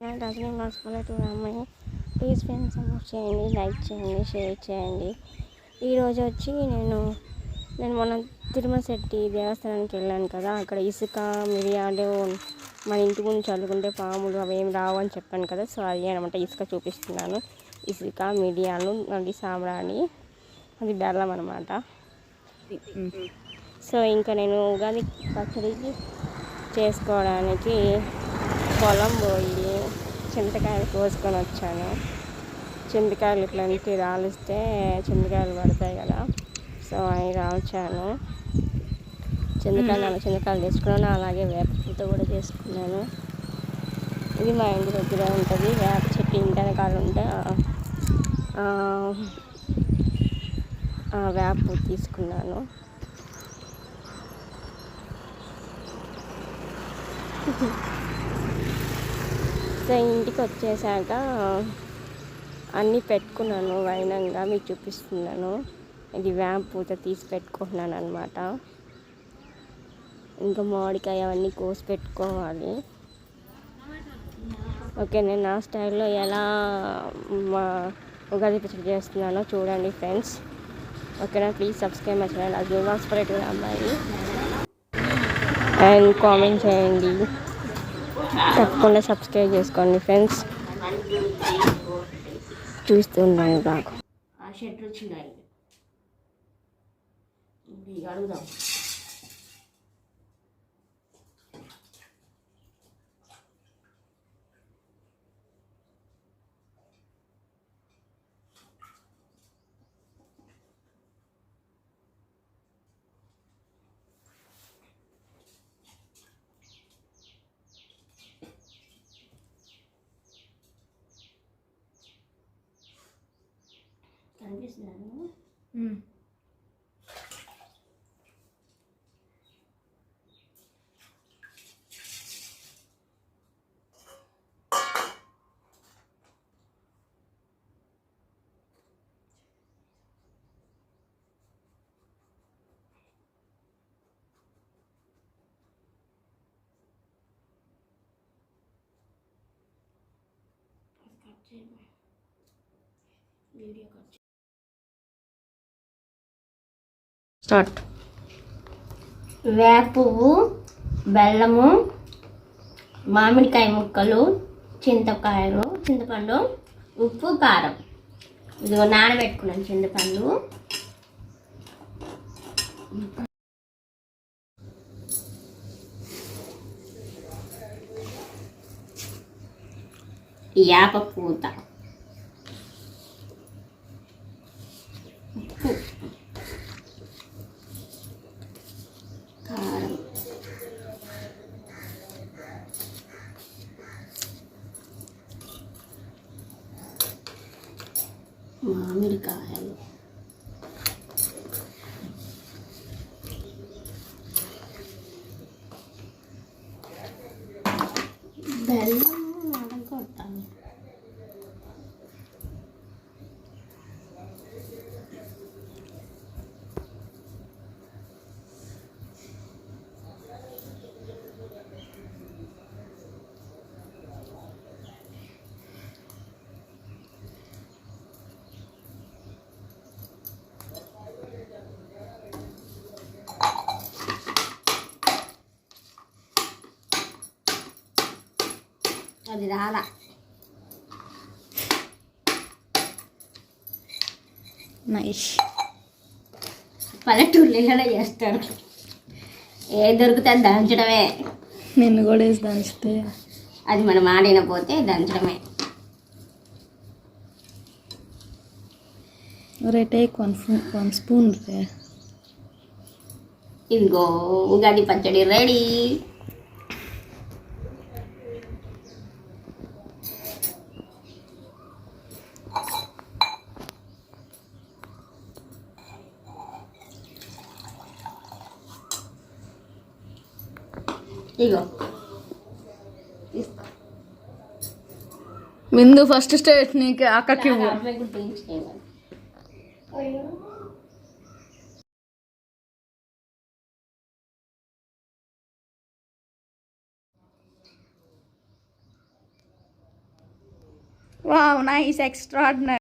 రజనీ మాస్కోలో టూ అమ్మాయి. ప్లీజ్ ఫ్రెండ్స్ సపోర్ట్ చేయండి లైక్ చేయండి షేర్ చేయండి. ఈరోజు వచ్చి నేను నేను మొన్న తిరుమల శెట్టి దేవస్థానానికి వెళ్ళాను కదా. అక్కడ ఇసుక మిరియాలు మన ఇంటి గురించి చల్లుకుంటే పాములు అవి ఏం రావు అని చెప్పాను కదా. సో అది అనమాట ఇసుక చూపిస్తున్నాను. ఇసుక మిరియాలు మళ్ళీ సాంబ్రాణి అది బెల్లం అనమాట సో ఇంకా నేను ఉగాది పచ్చడికి చేసుకోవడానికి పొలం పోయి చింతకాయలు కోసుకొని వచ్చాను. చింతకాయలు ఇట్లాంటి రాలిస్తే చింతకాయలు పడతాయి కదా. సో అవి రాల్చాను. చింతకాయలు అలా చింతకాయలు తీసుకున్నాను అలాగే వేప పూత కూడా చేసుకున్నాను. ఇది మా ఇంటి దగ్గర ఉంటుంది. వేప చెట్టు ఇంటి ఉంటే వేప పూత తీసుకున్నాను. సో ఇంటికి వచ్చేసాక అన్నీ పెట్టుకున్నాను వైనంగా మీకు చూపిస్తున్నాను. ఇది వేప పూత తీసి పెట్టుకుంటున్నాను అనమాట ఇంకా మామిడికాయ అవన్నీ కోసి పెట్టుకోవాలి. ఓకే నేను నా స్టైల్లో ఎలా మా ఉగాది పచ్చడి చేస్తున్నానో చూడండి ఫ్రెండ్స్. ఓకేనా ప్లీజ్ సబ్స్క్రైబ్ మై ఛానల్. అది వాస్పరేట్ అమ్మాయి అండ్ కామెంట్ చేయండి. తప్పకుండా సబ్స్క్రైబ్ చేసుకోండి ఫ్రెండ్స్ చూస్తున్నాను నాకు. ఆ షర్ట్ వచ్చినాయి ఇది అడుగుదాం కనిపిస్తున్నాను కట్ చేయండి వీడియో కట్ స్టార్ట్. వేపువు బెల్లము మామిడికాయ ముక్కలు చింతకాయలు చింతపండు ఉప్పు కారం. ఇదిగో నానబెట్టుకున్నాను చింతపండు. యాప పూత. ఉప్పు. हाँ, अमेरिका है అది రాలా. నైస్. పల్లెటూర్లలో చేస్తారు? ఏ దొరికితే అది దంచడమే. నిన్ను కూడా వేసి దంచితే. అది మనం ఆడిన పోతే దంచడమే. రే టేక్ వన్ వన్ స్పూన్ రే. ఇదిగో ఉగాది పచ్చడి రెడీ. ఇగో తీసుకో. మిందు ఫస్ట్ స్టేట్ నీకు అక్కకి ఇవ్వు అరవై కూడా తీయించుకోవాలి. Wow nice extraordinary